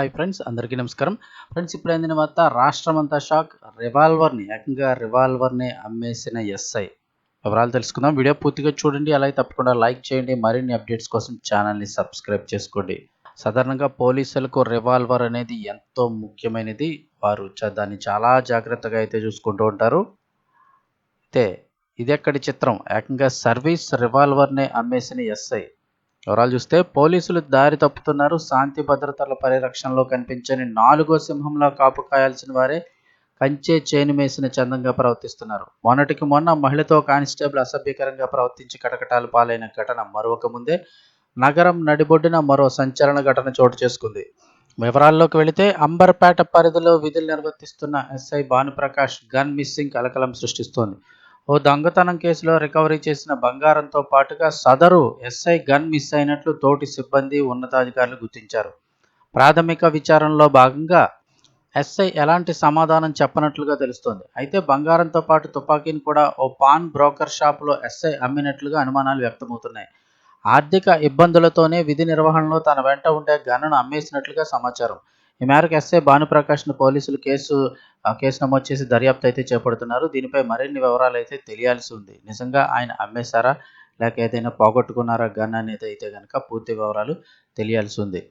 Hi friends అందరికీ నమస్కారం. Friends ఇప్పుడు అందిన వార్త రాష్ట్రం అంతా షాక్. రివాల్వర్ని ఏకంగా రివాల్వర్ని అమ్మేసిన ఎస్ఐ. వివరాలు తెలుసుకుందాం. వీడియో పూర్తిగా చూడండి అలాగే తప్పకుండా లైక్ చేయండి మరిన్ని అప్డేట్స్ కోసం ఛానల్ని సబ్స్క్రైబ్ చేసుకోండి. సాధారణంగా పోలీసులకు రివాల్వర్ అనేది ఎంతో ముఖ్యమైనది. వారు చ- దాన్ని చాలా జాగ్రత్తగా అయితే చూసుకుంటూ ఉంటారు. అయితే ఇది ఎక్కడి చిత్రం? ఏకంగా సర్వీస్ రివాల్వర్నే అమ్మేసిన ఎస్ఐ. వివరాలు చూస్తే పోలీసులు దారి తప్పుతున్నారు. శాంతి భద్రతల పరిరక్షణలో కనిపించని నాలుగో సింహంలో కాపు కాయాల్సిన వారే కంచే చేను మేసిన చందంగా ప్రవర్తిస్తున్నారు. మొన్నటికి మొన్న మహిళతో కానిస్టేబుల్ అసభ్యకరంగా ప్రవర్తించి కటకటాలు పాలైన ఘటన మరొక ముందే నగరం నడిబొడ్డిన మరో సంచలన ఘటన చోటు చేసుకుంది. వివరాల్లోకి వెళితే అంబర్పేట పరిధిలో విధులు నిర్వర్తిస్తున్న ఎస్ఐ భానుప్రకాష్ గన్ మిస్సింగ్ కలకలం సృష్టిస్తోంది. ఓ దొంగతనం కేసులో రికవరీ చేసిన బంగారంతో పాటుగా సదరు ఎస్ఐ గన్ మిస్ అయినట్లు తోటి సిబ్బంది ఉన్నతాధికారులు గుర్తించారు. ప్రాథమిక విచారణలో భాగంగా ఎస్ఐ ఎలాంటి సమాధానం చెప్పనట్లుగా తెలుస్తోంది. అయితే బంగారంతో పాటు తుపాకీని కూడా ఓ పాన్ బ్రోకర్ షాపులో ఎస్ఐ అమ్మినట్లుగా అనుమానాలు వ్యక్తమవుతున్నాయి. ఆర్థిక ఇబ్బందులతోనే విధి నిర్వహణలో తన వెంట ఉండే గన్నును అమ్మేసినట్లుగా సమాచారం. ఈ మేరకు ఎస్ఐ భానుప్రకాష్ను పోలీసులు కేసు ఆ కేసు నమోదు చేసి దర్యాప్తు అయితే చేపడుతున్నారు. దీనిపై మరిన్ని వివరాలు అయితే తెలియాల్సి ఉంది. నిజంగా ఆయన అమ్మేశారా? లేక ఏదైనా పోగొట్టుకున్నారా? గన్ అనేది అయితే కనుక పూర్తి వివరాలు తెలియాల్సి ఉంది.